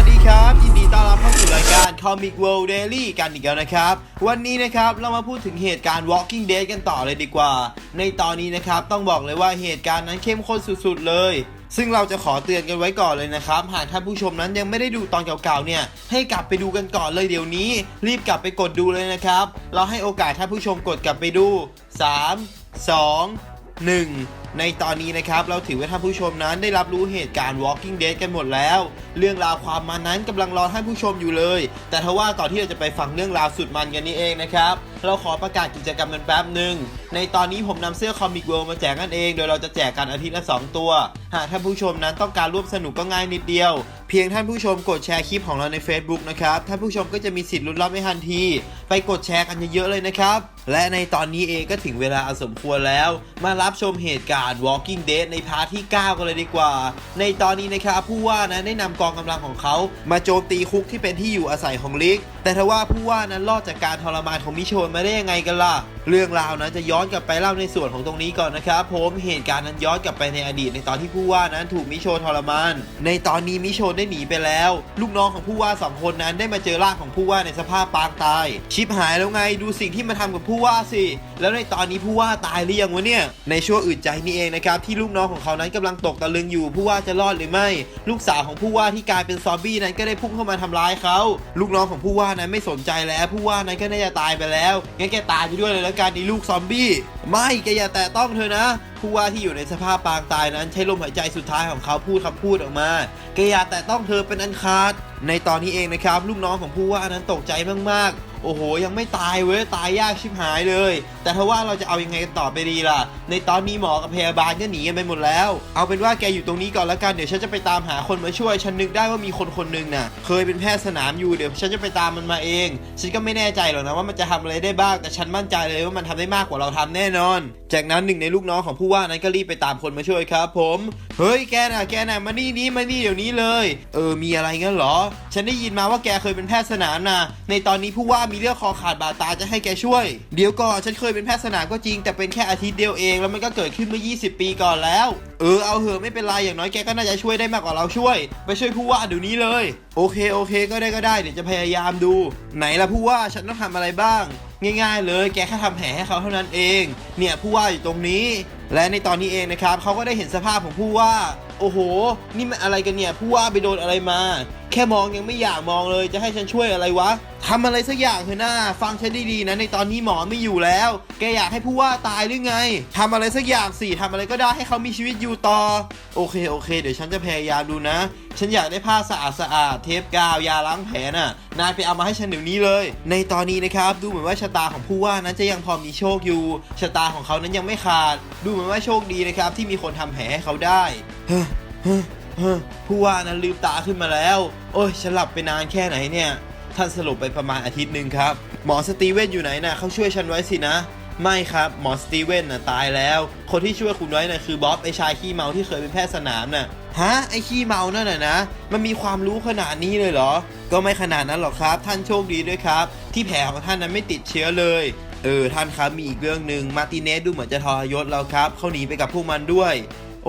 วัสดีครับยินดีต้อนรับเข้าสู่รายการ Comic World Daily กันอีกแล้วนะครับ วันนี้นะครับเรามาพูดถึงเหตุการณ์ Walking Dead กันต่อเลยดีกว่า ในตอนนี้นะครับต้องบอกเลยว่าเหตุการณ์นั้นเข้มข้นสุดๆเลย ซึ่งเราจะขอเตือนกันไว้ก่อนเลยนะครับ หากท่านผู้ชมนั้นยังไม่ได้ดูตอนเก่าๆเนี่ย ให้กลับไปดูกันก่อนเลยเดี๋ยวนี้ รีบกลับไปกดดูเลยนะครับ เราให้โอกาสท่านผู้ชมกดกลับไปดู 3 2 1 ในตอนนี้นะครับเราถือว่าท่านผู้ชมนั้นได้รับรู้เหตุการณ์ Walking Dead กันหมดแล้ว เรื่องราวความมันนั้นกำลังรอท่านผู้ชมอยู่เลย แต่ทว่าก่อนที่เราจะไปฟังเรื่องราวสุดมันกันนี้เองนะครับ เราขอประกาศกิจกรรมกันแป๊บหนึ่งในตอนนี้ผมนำเสื้อ Comic World มาแจกกันเอง โดยเราจะแจกกันอาทิตย์ละ 2 ตัว หากท่านผู้ชมนั้นต้องการร่วมสนุกก็ง่ายนิดเดียว เพียงท่านผู้ชมกดแชร์คลิปของเราใน Facebook นะครับ ท่านผู้ชมก็จะมีสิทธิ์ลุ้นรับไม่ทันที ไปกดแชร์กันเยอะๆเลยนะครับ และในตอนนี้เองก็ถึงเวลาอสมควรแล้ว มารับชมเหตุการณ์ Walking Dead ในพาร์ทที่ 9 กันเลยดีกว่า ในตอนนี้นะครับผู้ว่านะได้นำกองกำลังของเขามาโจมตีคุกที่เป็นที่อยู่อาศัยของลิก แต่ทว่าผู้ว่านั้นรอดจากการทรมานของมิโชนมาได้ยังไงกันล่ะ เรื่องราวนั้นจะย้อนอนกลับไปเล่าในส่วนของตรงนี้ก่อนนะครับผมเหตุการณ์นั้นย้อนกลับไปในอดีตในตอนที่ผู้ว่านั้นถูกมิโชนทรมาน ในตอนนี้มิโชนได้หนีไปแล้ว ลูกน้องของผู้ว่าสองคนนั้นได้มาเจอร่างของผู้ว่าในสภาพปางตาย ชิปหายแล้วไงดูสิ่งที่มาทำกับผู้ว่าสิ แล้วในตอนนี้ผู้ว่าตายหรือยังวะเนี่ยในช่วงอึดใจนี่เองนะครับที่ลูกน้องของเขานั้นกำลังตกตะลึงอยู่ผู้ว่าจะรอดหรือไม่ ลูกสาวของผู้ว่าที่กลายเป็นซอมบี้นั้นก็ได้พุ่งเข้ามาทำร้ายเขาลูกน้องของผู้ว่านั้นไม่สนใจแล้ว ผู้ว่านั้นก็น่าจะตายไปแล้วงั้นแกตายไปด้วยเลยแล้วกันไอ้ลูกซอมบี้ไม่แกอย่าแตะต้องเธอนะ ผู้ว่าที่อยู่ในสภาพปางตายนั้น ใช้ลมหายใจสุดท้ายของเขาพูดคำพูดออกมาแกอย่าแตะต้องเธอเป็นอันขาด ในตอนนี้เองนะครับลูกน้องของผู้ว่านั้นตกใจมากๆ โอ้โห ยังไม่ตายเว้ย ตายยากชิบหายเลย แต่ถ้าว่าเราจะเอายังไงกันต่อไปดีล่ะ ในตอนนี้หมอกับพยาบาลก็หนีกันไปหมดแล้ว เอาเป็นว่าแกอยู่ตรงนี้ก่อนละกัน เดี๋ยวฉันจะไปตามหาคนมาช่วย ฉันนึกได้ว่ามีคนคนหนึ่งน่ะ เคยเป็นแพทย์สนามอยู่ เดี๋ยวฉันจะไปตามมันมาเอง ฉันก็ไม่แน่ใจหรอกนะว่ามันจะทำอะไรได้บ้าง แต่ฉันมั่นใจเลยว่ามันทำได้มากกว่าเราทำแน่นอน จากนั้นหนึ่งในลูกน้องของผู้ว่านั้นก็รีบไปตามคนมาช่วยครับ ผม เฮ้ย แกน่ะ แกน่ะ มานี่นี้มานี่เดี๋ยวนี้เลย เออ มีอะไรงั้นเหรอ ฉันได้ยินมาว่าแกเคยเป็นแพทย์สนามนะในตอนนี้ผู้ว่ามีเรื่องคอขาดบาดตาจะให้แกช่วย เดี๋ยวก่อนฉันเคยเป็นแพทย์สนามก็จริง แต่เป็นแค่อาทิตย์เดียวเองแล้วมันก็เกิดขึ้นเมื่อ 20 ปีก่อนแล้ว เออเอาเหอะไม่เป็นไรอย่างน้อยแกก็น่าจะช่วยได้มากกว่าเราช่วย ไปช่วยผู้ว่าเดี๋ยวนี้เลย โอเคโอเค ก็ได้ก็ได้เดี๋ยวจะพยายามดู ไหนล่ะผู้ว่าฉันต้องทำอะไรบ้าง ง่ายๆ เลยแกแค่ทำแผลให้เขาเท่านั้นเอง เนี่ยผู้ว่าอยู่ตรงนี้ และในตอนนี้เองนะครับเขาก็ได้เห็นสภาพของผู้ว่า โอ้โห นี่มันอะไรกันเนี่ย ผู้ว่าไปโดนอะไรมา แค่มองยังไม่อยากมองเลย จะให้ฉันช่วยอะไรวะทำอะไรสักอย่างเถอะหน้า ฟังฉันดีๆนะ ในตอนนี้หมอไม่อยู่แล้ว แกอยากให้ผู้ว่าตายหรือไงทำอะไรสักอย่างสิทำอะไรก็ได้ให้เขามีชีวิตอยู่ต่อ โอเคโอเค เดี๋ยวฉันจะพยายามดูนะ ฉันอยากได้ผ้าสะอาดสะอาดเทปกาวยาล้างแผลน่ะ นายไปเอามาให้ฉันเดี๋ยวนี้เลย ในตอนนี้นะครับ ดูเหมือนว่าชะตาของผู้ว่านั้นจะยังพอมีโชคอยู่ ชะตาของเขานั้นยังไม่ขาด ดูเหมือนว่าโชคดีนะครับที่มีคนทำแผลให้เขาได้ เฮ้อเฮ้อเฮ้อผู้ว่านั้นลืมตาขึ้นมาแล้ว โอ้ยฉันหลับไปนานแค่ไหนเนี่ย ท่านสลบไปประมาณอาทิตย์หนึ่งครับ หมอสตีเวนอยู่ไหนนะเขาช่วยฉันไว้สินะ ไม่ครับหมอสตีเวนน่ะตายแล้ว คนที่ช่วยคุณไว้น่ะคือบ๊อบไอชายขี้เมาที่เคยเป็นแพทย์สนามน่ะ ฮะไอขี้เมานั่นน่ะนะ มันมีความรู้ขนาดนี้เลยเหรอ ก็ไม่ขนาดนั้นหรอกครับ ท่านโชคดีด้วยครับ ที่แผลของท่านนั้นไม่ติดเชื้อเลยเออท่านครับมีอีกเรื่องหนึ่งมาติเนสดูเหมือนจะทรยศเราครับเขาหนีไปกับพวกมันด้วย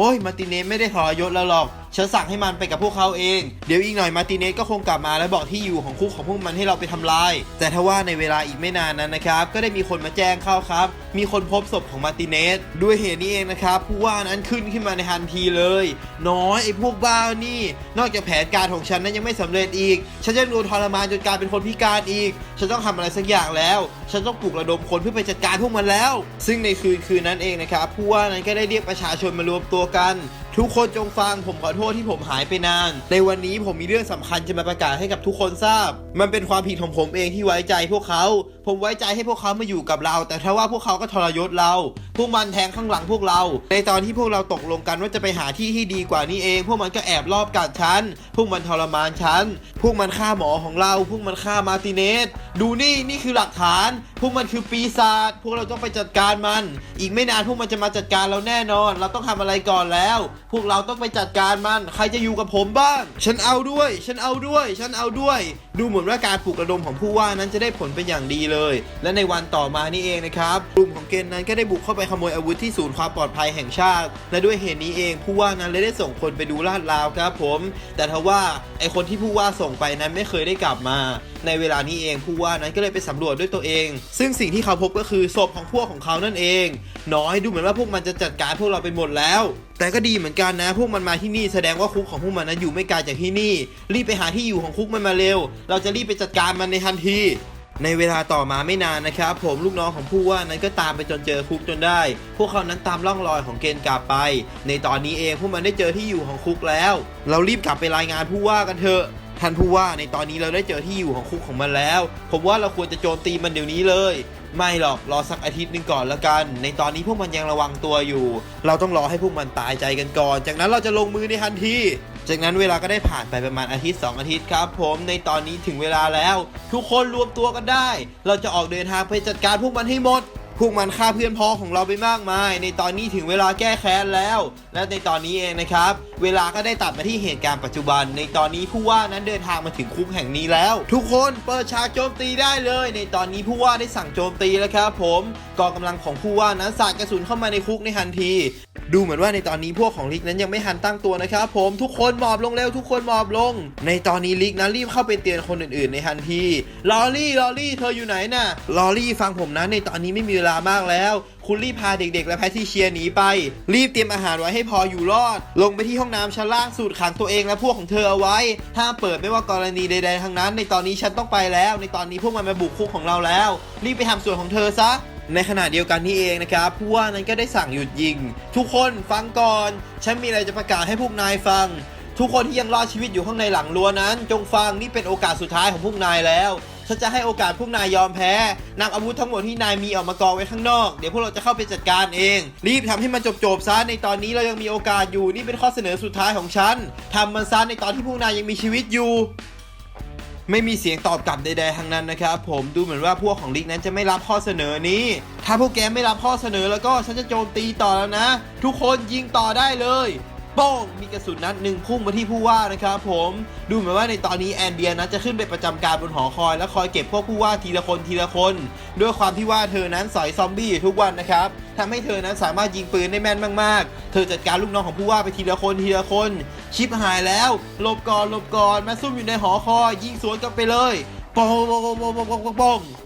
โอ้ยมาติเนสไม่ได้ทรยศเราหรอก ฉันสั่งให้มันไปกับพวกเขาเอง เดี๋ยวอีกหน่อยมาติเนสก็คงกลับมาและบอกที่อยู่ของคุกของพวกมันให้เราไปทำลาย แต่ถ้าว่าในเวลาอีกไม่นานนั้นนะครับ ก็ได้มีคนมาแจ้งเข้าครับ มีคนพบศพของมาติเนสด้วยเหตุนี้เองนะครับ ผู้ว่านั้นขึ้นขึ้นมาในทันทีเลย น้อยไอ้พวกบ้านี่ นอกจากแผนการของฉันนั้นยังไม่สำเร็จอีก ฉันจะโดนทรมานจนกลายเป็นคนพิการอีก ฉันต้องทำอะไรสักอย่างแล้ว ฉันต้องปลุกระดมคนเพื่อไปจัดการพวกมันแล้ว ซึ่งในคืนคืนนั้นเองนะครับผู้ว่านั้นก็ได้เรียกประชาชนมารวมตัวกัน ทุกคนจงฟังผมขอโทษที่ผมหายไปนาน ในวันนี้ผมมีเรื่องสำคัญจะมาประกาศให้กับทุกคนทราบ มันเป็นความผิดของผมเองที่ไว้ใจพวกเขาผมไว้ใจให้พวกเขามาอยู่กับเรา แต่ถ้าว่าพวกเขาก็ทรยศเรา พวกมันแทงข้างหลังพวกเรา ในตอนที่พวกเราตกลงกันว่าจะไปหาที่ที่ดีกว่านี้เอง พวกมันก็แอบลอบกัดฉัน พวกมันทรมานฉัน พวกมันฆ่าหมอของเรา พวกมันฆ่ามาติเนส ดูนี่นี่คือหลักฐาน พวกมันคือปีศาจ พวกเราต้องไปจัดการมัน อีกไม่นานพวกมันจะมาจัดการเราแน่นอน เราต้องทำอะไรก่อนแล้ว พวกเราต้องไปจัดการมัน ใครจะอยู่กับผมบ้าง ฉันเอาด้วย ฉันเอาด้วย ฉันเอาด้วย ดูเหมือนว่าการปลุกระดมของผู้ว่านั้นจะได้ผลเป็นอย่างดีเลเลย และในวันต่อมานี่เองนะครับกลุ่มของเกณฑ์นั้นก็ได้บุกเข้าไปขโมยอาวุธที่ศูนย์ความปลอดภัยแห่งชาติ และด้วยเหตุนี้เองผู้ว่านั้นเลยได้ส่งคนไปดูลาดราวครับผม แต่ทว่าไอคนที่ผู้ว่าส่งไปนั้นไม่เคยได้กลับมา ในเวลานี้เองผู้ว่านั้นก็เลยไปสำรวจด้วยตัวเอง ซึ่งสิ่งที่เขาพบก็คือศพของพวกของเขานั่นเอง น้อยดูเหมือนว่าพวกมันจะจัดการพวกเราไปหมดแล้ว แต่ก็ดีเหมือนกันนะ พวกมันมาที่นี่แสดงว่าคุกของพวกมันนั้นอยู่ไม่ไกลจากที่นี่ รีบไปหาที่อยู่ของคุกมันมาเร็ว เราจะรีบไปจัดการมันในทันที ในเวลาต่อมาไม่นานนะครับ ผมลูกน้องของผู้ว่านั้นก็ตามไปจนเจอคุกจนได้ พวกเขานั้นตามร่องรอยของเกณฑ์กลับไป ในตอนนี้เองพวกมันได้เจอที่อยู่ของคุกแล้ว เรารีบกลับไปรายงานผู้ว่ากันเถอะท่านผู้ว่าในตอนนี้เราได้เจอที่อยู่ของคุกของมันแล้ว ผมว่าเราควรจะโจมตีมันเดี๋ยวนี้เลย ไม่หรอกรอสักอาทิตย์หนึ่งก่อนละกัน ในตอนนี้พวกมันยังระวังตัวอยู่ เราต้องรอให้พวกมันตายใจกันก่อน จากนั้นเราจะลงมือในทันที จากนั้นเวลาก็ได้ผ่านไปประมาณอาทิตย์ 2 อาทิตย์ครับ ผมในตอนนี้ถึงเวลาแล้ว ทุกคนรวมตัวกันได้ เราจะออกเดินทางไปจัดการพวกมันให้หมด พวกมันฆ่าเพื่อนพ้องของเราไปมากมาย ในตอนนี้ถึงเวลาแก้แค้นแล้ว และในตอนนี้เองนะครับ เวลาก็ได้ตัดมาที่เหตุการณ์ปัจจุบัน ในตอนนี้ผู้ว่านั้นเดินทางมาถึงคุกแห่งนี้แล้ว ทุกคนเปิดฉากโจมตีได้เลย ในตอนนี้ผู้ว่าได้สั่งโจมตีแล้วครับผมกองกำลังของผู้ว่านั้นสาดกระสุนเข้ามาในคุกในทันที ดูเหมือนว่าในตอนนี้พวกของลิกนั้นยังไม่ทันตั้งตัวนะครับผมทุกคนหมอบลงเร็วทุกคนหมอบลง ในตอนนี้ลิกนั้นรีบเข้าไปเตือนคนอื่นๆ ในทันทีลอรี่ลอรี่เธออยู่ไหนน่ะลอรี่ฟังผมนะในตอนนี้ไม่มีเวลามากแล้ว คุณรีบพาเด็กๆ และแพทริเชียหนีไป รีบเตรียมอาหารไว้ให้พออยู่รอด ลงไปที่ห้องน้ำชั้นล่างสูดขังตัวเองและพวกของเธอเอาไว้ห้ามเปิดไม่ว่ากรณีใดๆทั้งนั้น ในตอนนี้ฉันต้องไปแล้ว ในตอนนี้พวกมันมาบุกคุกของเราแล้ว รีบไปทำส่วนของเธอซะในขณะเดียวกันนี่เองนะครับผู้ว่านั้นก็ได้สั่งหยุดยิง ทุกคนฟังก่อน ฉันมีอะไรจะประกาศให้พวกนายฟัง ทุกคนที่ยังรอดชีวิตอยู่ข้างในหลังรั้วนั้น จงฟังนี่เป็นโอกาสสุดท้ายของพวกนายแล้ว ฉันจะให้โอกาสพวกนายยอมแพ้นำอาวุธทั้งหมดที่นายมีออกมากองไว้ข้างนอก เดี๋ยวพวกเราจะเข้าไปจัดการเอง รีบทำให้มันจบๆซะในตอนนี้เรายังมีโอกาสอยู่นี่เป็นข้อเสนอสุดท้ายของฉันทำมันซะในตอนที่พวกนายยังมีชีวิตอยู่ไม่มีเสียงตอบกลับใดๆทั้งนั้นนะครับผมดูเหมือนว่าพวกของลิกนั้นจะไม่รับข้อเสนอนี้ ถ้าพวกแกไม่รับข้อเสนอแล้วก็ฉันจะโจมตีต่อแล้วนะ ทุกคนยิงต่อได้เลย ป้งมีกระสุนนัดหนึ่งพุ่งมาที่ผู้ว่านะครับผมดูเหมือนว่าในตอนนี้แอนเดียนั้นจะขึ้นไปประจำการบนหอคอย และคอยเก็บพวกผู้ว่าทีละคนทีละคน ด้วยความที่ว่าเธอนั้นสอยซอมบี้ทุกวันนะครับทำให้เธอนั้นสามารถยิงปืนได้แม่นมากๆ เธอจัดการลูกน้องของผู้ว่าไปทีละคนทีละคน ชิปหายแล้วหลบก่อนหลบก่อนมาซุ่มอยู่ในหอคอยยิงสวนกลับไปเลย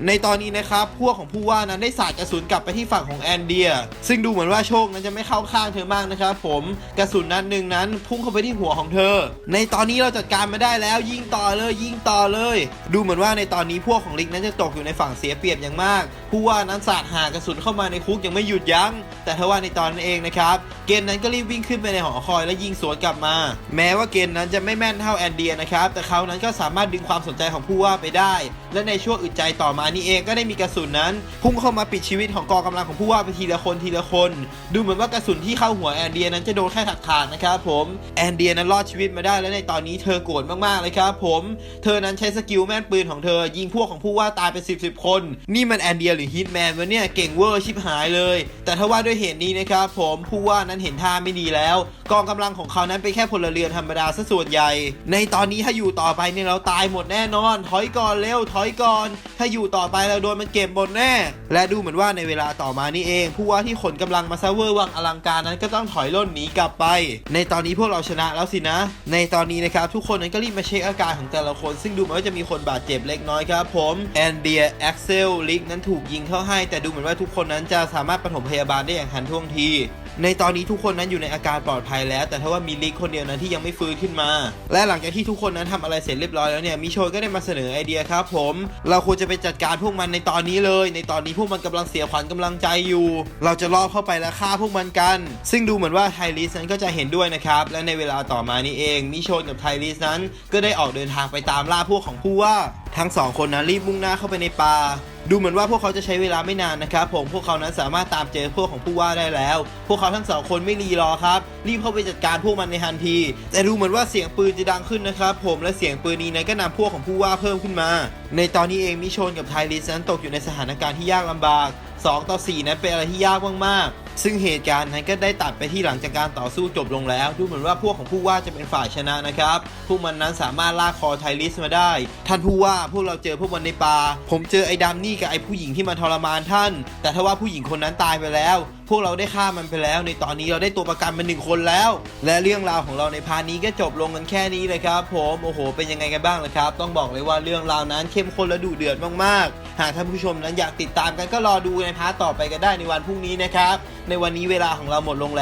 ในตอนนี้นะครับพวกของผู้ว่านั้นได้สาดกระสุนกลับไปที่ฝั่งของแอนเดีย ซึ่งดูเหมือนว่าโชคนั้นจะไม่เข้าข้างเธอมากนะครับผมกระสุนนัดหนึ่งนั้น พุ่งเข้าไปที่หัวของเธอ ในตอนนี้เราจัดการมาได้แล้วยิงต่อเลยยิงต่อเลย ดูเหมือนว่าในตอนนี้พวกของลิกนั้นจะตกอยู่ในฝั่งเสียเปรียบอย่างมาก ผู้ว่านั้นสาดหากระสุนเข้ามาในคุกยังไม่หยุดยั้ง แต่ทว่าในตอนนั้นเองนะครับเกนนั้นก็รีบวิ่งขึ้นไปในหอคอยและยิงสวนกลับมา แม้ว่าเกนนั้นจะไม่แม่นเท่าแอนเดียนะครับแต่เขานั้นก็สามารถดึงความสนใจของผู้ว่าไปได้ได้ และในช่วงอึดใจต่อมานี่เองก็ได้มีกระสุนนั้น พุ่งเข้ามาปิดชีวิตของกองกำลังของผู้ว่าไปทีละคนทีละคน ดูเหมือนว่ากระสุนที่เข้าหัวแอนเดียนั้นจะโดนแค่ถักขาดนะครับผมแอนเดียนั้นรอดชีวิตมาได้และในตอนนี้เธอโกรธมากๆเลยครับผมเธอนั้นใช้สกิลแม่นปืนของเธอ ยิงพวกของผู้ว่าตายเป็น10บสคน นี่มันแอนเดียหรือฮิตแมนวะเนี่ยเก่งเวอร์ชิบหายเลย แต่ถ้าว่าด้วยเหตุนี้นะครับผมผู้ว่านั้นเห็นท่าไม่ดีแล้ว กองกำลังของเขานั้นเป็นแค่พลเรือนธรรมดาซะส่วนใหญ่ ในตอนนี้ถ้าอยู่ต่อไปเนี่ยเราตายหมดแน่นอนถอยก่อนเร็วถอยอยก่อน ถ้าอยู่ต่อไปเราโดนมันเก็บหมดแน่ และดูเหมือนว่าในเวลาต่อมานี่เอง ผู้ว่าที่ขนกำลังมาซะเวอร์วังอลังการนั้นก็ต้องถอยล่นหนีกลับไป ในตอนนี้พวกเราชนะแล้วสินะ ในตอนนี้นะครับทุกคนนั้นก็รีบมาเช็คอาการของแต่ละคน ซึ่งดูเหมือนว่าจะมีคนบาดเจ็บเล็กน้อยครับผมแอนเดียแอ็กเซลลิกนั้นถูกยิงเข้าให้ แต่ดูเหมือนว่าทุกคนนั้นจะสามารถปฐมพยาบาลได้อย่างทันท่วงที ในตอนนี้ทุกคนนั้นอยู่ในอาการปลอดภัยแล้ว แต่ถ้าว่ามีลิกคนเดียวนั้นที่ยังไม่ฟื้นขึ้นมา และหลังจากที่ทุกคนนั้นทำอะไรเสร็จเรียบร้อยแล้วเนี่ยมิโชยก็ได้มาเสนอไอเดียครับผม เราควรจะไปจัดการพวกมันในตอนนี้เลย ในตอนนี้พวกมันกำลังเสียขวัญกำลังใจอยู่ เราจะล่อเข้าไปและฆ่าพวกมันกัน ซึ่งดูเหมือนว่าไทลิสนั้นก็จะเห็นด้วยนะครับและในเวลาต่อมานี้เองมิโชยกับไทลิสนั้น ก็ได้ออกเดินทางไปตามล่าพวกของผู้ว่า ทั้งสองคนนั้นรีบมุ่งหน้าเข้าไปในป่า ดูเหมือนว่าพวกเขาจะใช้เวลาไม่นานนะครับผมพวกเขานั้นสามารถตามเจอพวกของผู้ว่าได้แล้ว พวกเขาทั้งสองคนไม่รีรอครับ รีบเข้าไปจัดการพวกมันในทันที แต่ดูเหมือนว่าเสียงปืนจะดังขึ้นนะครับผมและเสียงปืนนี้นั้นก็นำพวกของผู้ว่าเพิ่มขึ้นมา ในตอนนี้เองมิชนกับไทลิสนั้นตกอยู่ในสถานการณ์ที่ยากลำบาก2ต่อ4นั้นเป็นอะไรที่ยากมากๆ ซึ่งเหตุการณ์นั้นก็ได้ตัดไปที่หลังจากการต่อสู้จบลงแล้ว ดูเหมือนว่าพวกของผู้ว่าจะเป็นฝ่ายชนะนะครับ พวกมันนั้นสามารถลากคอไทลิสมาได้ ท่านผู้ว่าพวกเราเจอพวกมันในป่า ผมเจอไอ้ดำนี่กับไอ้ผู้หญิงที่มาทรมานท่าน แต่ถ้าว่าผู้หญิงคนนั้นตายไปแล้ว พวกเราได้ฆ่ามันไปแล้ว ในตอนนี้เราได้ตัวประกันมาหนึ่งคนแล้ว และเรื่องราวของเราในพานี้ก็จบลงกันแค่นี้เลยครับ ผมโอ้โห เป็นยังไงกันบ้างล่ะครับ ต้องบอกเลยว่าเรื่องราวนั้นเข้มข้นและดุเดือดมากๆ หากท่านผู้ชมนั้นอยากติดตามกันก็รอดูในพาร์ทต่อไปกันได้ในวันพรุ่งนี้นะครับในวันนี้เวลาของเราหมดลงแล้ว